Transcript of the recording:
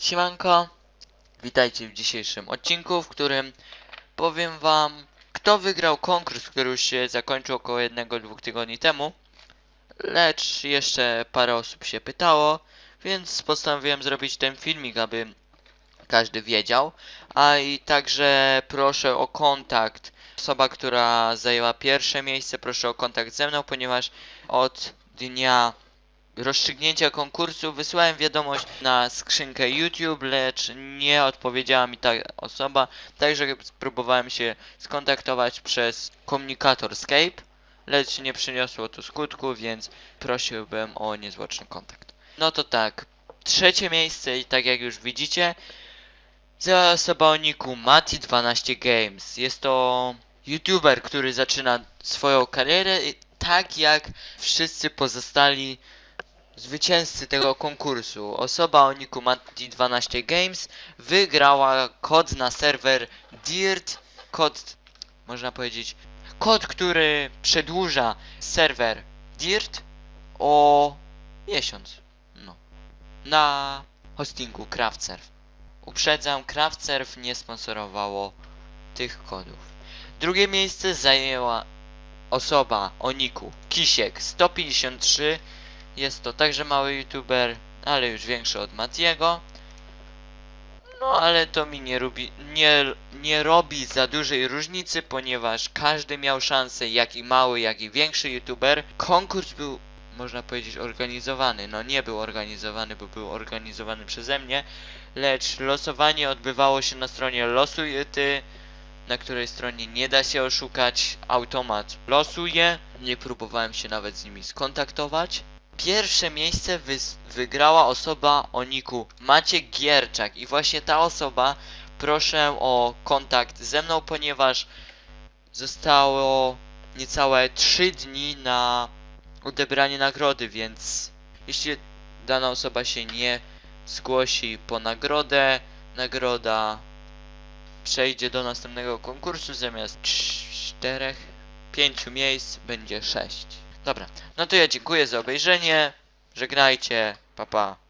Siemanko, witajcie w dzisiejszym odcinku, w którym powiem wam, kto wygrał konkurs, który już się zakończył około jednego, dwóch tygodni temu. Lecz jeszcze parę osób się pytało, więc postanowiłem zrobić ten filmik, aby każdy wiedział. A i także proszę o kontakt. Osoba, która zajęła pierwsze miejsce, proszę o kontakt ze mną, ponieważ od dnia rozstrzygnięcia konkursu wysłałem wiadomość na skrzynkę YouTube, lecz nie odpowiedziała mi ta osoba, także spróbowałem się skontaktować przez komunikator Skype, lecz nie przyniosło to skutku, więc prosiłbym o niezwłoczny kontakt. No to tak, trzecie miejsce i tak jak już widzicie, za osoba o niku Mati12 Games. Jest to youtuber, który zaczyna swoją karierę tak jak wszyscy pozostali zwycięzcy tego konkursu. Osoba o niku Mati12 Games wygrała kod na serwer DIRT. Kod, można powiedzieć, kod, który przedłuża serwer DIRT o miesiąc. No. Na hostingu CraftServe. Uprzedzam, CraftServe nie sponsorowało tych kodów. Drugie miejsce zajęła osoba o niku Kisiek 153 jest to także mały youtuber, ale już większy od Matiego. No ale to mi nie robi, nie, nie robi za dużej różnicy, ponieważ każdy miał szansę, jak i mały, jak i większy youtuber. Konkurs był, można powiedzieć, organizowany. No nie był organizowany, bo był organizowany przeze mnie, lecz losowanie odbywało się na stronie Losuj Ty, na której stronie nie da się oszukać. Automat losuje. Nie próbowałem się nawet z nimi skontaktować. Pierwsze miejsce wys- wygrała osoba o niku Maciek Gierczak i właśnie ta osoba proszę o kontakt ze mną, ponieważ zostało niecałe 3 dni na odebranie nagrody, więc jeśli dana osoba się nie zgłosi po nagrodę, nagroda przejdzie do następnego konkursu zamiast 4, 5 miejsc będzie 6. Dobra, no to ja dziękuję za obejrzenie. Żegnajcie, papa. Pa.